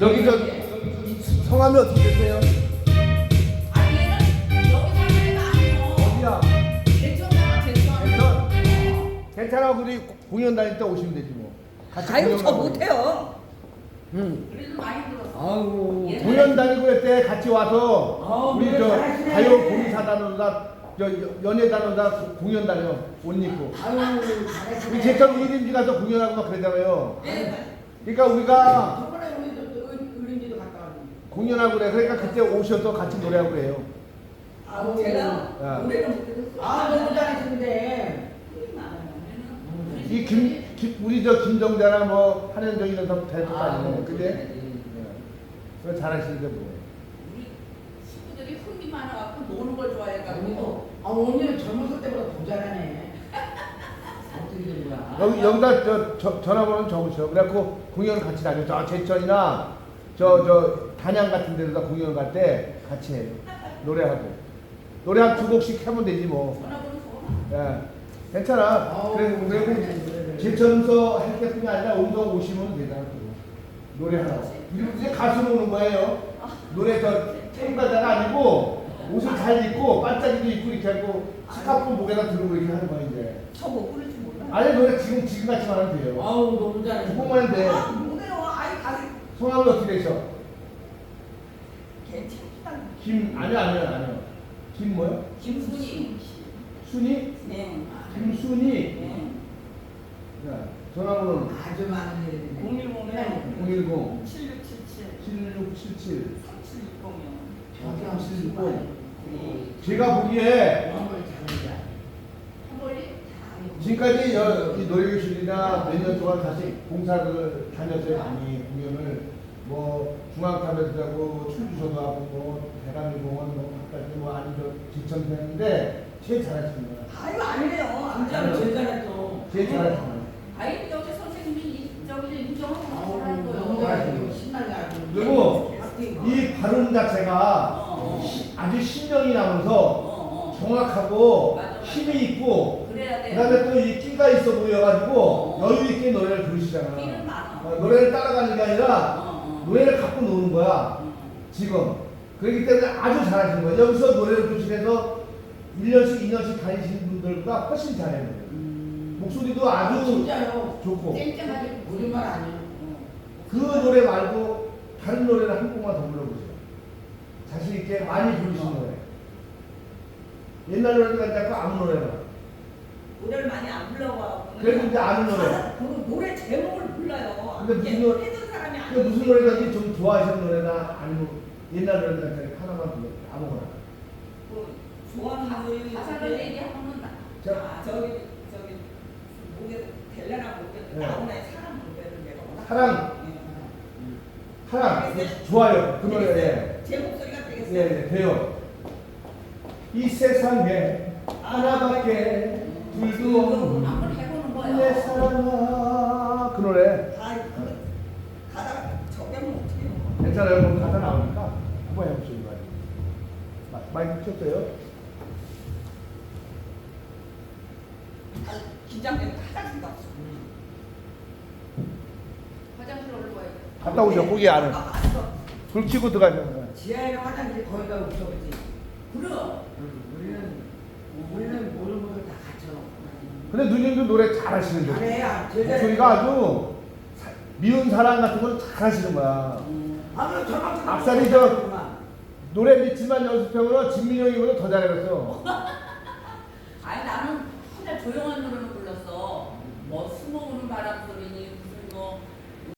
여기 저 성함이 어떻게 되세요? 괜찮아 우리 공연 다닐 때 오시면 되지 뭐. 같이 아유 저 못해요. 응. 아이고. 공연 다니고 그때 같이 와서 아, 우리 저 가요 봉사단으로다 연예단으로다 공연 다녀 옷 입고. 아유, 우리 잘하시네. 제철 우리 집 가서 공연하고 막 그러잖아요. 그러니까 우리가 공연하고 그래. 그러니까 그때 오셔서 같이 노래하고 그래요. 아우 제가 야. 노래를 못해서 아 너무 잘하시는데. 이 김, 김 우리 저 김정자나 뭐 한현정 이런 사람 대도 아니네. 그게 네. 그거 잘하시는데 뭐. 우리 친구들이 흥이 많아갖고 노는 걸 좋아해가지고 아 언니는 젊었을 때보다 더 잘하네. 어떻게 된 거야? 여기 여기다 저, 저 전화번호 적으셔. 그래갖고 공연 같이 다녀. 저 제천이나 저 저 단양 같은 데다 공연 갈 때 같이 해요. 노래하고 노래 한 두 곡씩 하면 되지 뭐. 예, 괜찮아. 아우, 그래 잘하네. 제천서 할 때뿐이 아니라 온서 오시면 되잖아. 또. 노래하고. 그리고 이제 가수로 오는 거예요. 노래 저 탱가자가 아니고 옷을 잘 입고 반짝이도 입고 이렇게 하고 스카프 목에다 들고 이렇게 하는 거야 이제. 저못 부를 줄 몰라. 아니 노래 지금 지금 같이만 하면 돼요. 아우 너무. 두곡만 하면 돼. 아, 못해요. 아이 가서 성함이 어떻게 되셔? 괜찮다. 김 아니요 아니요 아니요. 김 뭐요? 김순이. 순이? 네. 김순이. 네. 자, 전화번호는 아주 많은 일인데. 010 010 7677 7677 3760이요. 저기 3760. 네. 제가 보기에. 한 지금까지 여, 이 노래교실이나 몇 년 동안 다시 봉사를 다녔어요 많이 공연을 뭐 중앙탑에서도 하고 충주서도 하고 뭐 대감리공원 뭐 각가지 뭐 아니 저 지천도 했는데 제일 잘하시는 거야 아유 아니래요. 진짜로 제일 잘했어. 제일 잘하시는 거야 아이 여기 선생님이 이- 저기 인정하고 아우 하는 너무 거예요. 신나게 아주. 그리고. 이 발음 자체가 어, 어. 아주 신명이 나면서 어, 어. 정확하고 맞아, 맞아. 힘이 있고 그래야 돼. 그다음에 또 이 끼가 있어 보여가지고 어. 여유 있게 노래를 부르시잖아 끼는 많아. 어, 노래를 따라가는 게 아니라. 노래를 갖고 노는 거야 음. 지금 그렇기 때문에 아주 잘하시는 거예요. 여기서 노래를 교실에서 1년씩 2년씩 다니시는 분들보다 훨씬 잘해요. 목소리도 아 아주 진짜요. 좋고 쨍쨍하게 우리말 아니에요. 그 노래 말고 다른 노래를 한 곡만 더 불러보세요. 자신 있게 많이 부르시는 노래. 옛날 노래도 괜찮고 아무 노래나. 노래를 많이 안 불러와. 그래도 이제 아는 노래. 그 노래 제목을 불러요. 근데 무슨 노래- 그 무슨 노래든지 좀 좋아하시는 노래나 아니면 옛날 노래나 하나만 불러. 아무거나. 그 좋아하는 노래 가사를 얘기하면. 아 저기 저기 목에 델레나 목에 네. 나오나 사람 노래를 내가 사랑. 예. 하나 좋아요. 그 노래. 예. 제 목소리가 되겠어요. 예, 예, 돼요. 이 세상에 하나밖에 둘도 없는 해보는 거예요. 내 사랑아 그 노래 아, 그 가다 저게면 괜찮아요. 그럼 가사 나오니까 한번 해보시죠. 이거. 마- 마이크 켰어요? 아, 긴장되면 화장실도 없어. 화장실 올라가야 돼. 갔다 오셔. 거기 안에 아, 갔어. 불 켜고 들어가죠. 지하에는 화장실 거의 다 없어 그지. 그럼. 우리는 우리는 모든 것을 다 갖춰놓고. 근데 누님도 노래 잘 하시는데 잘해. 아, 제일 목소리가 아주 사- 미운 사랑 같은 걸 잘 하시는 거야. 아무튼 저만큼 앞살이 저 노래 믿지만 연습형으로 진민이 형이보다 더 잘해갔어. 아니 나는 혼자 조용한 노래만 불렀어. 뭐 숨어오는 바람 소리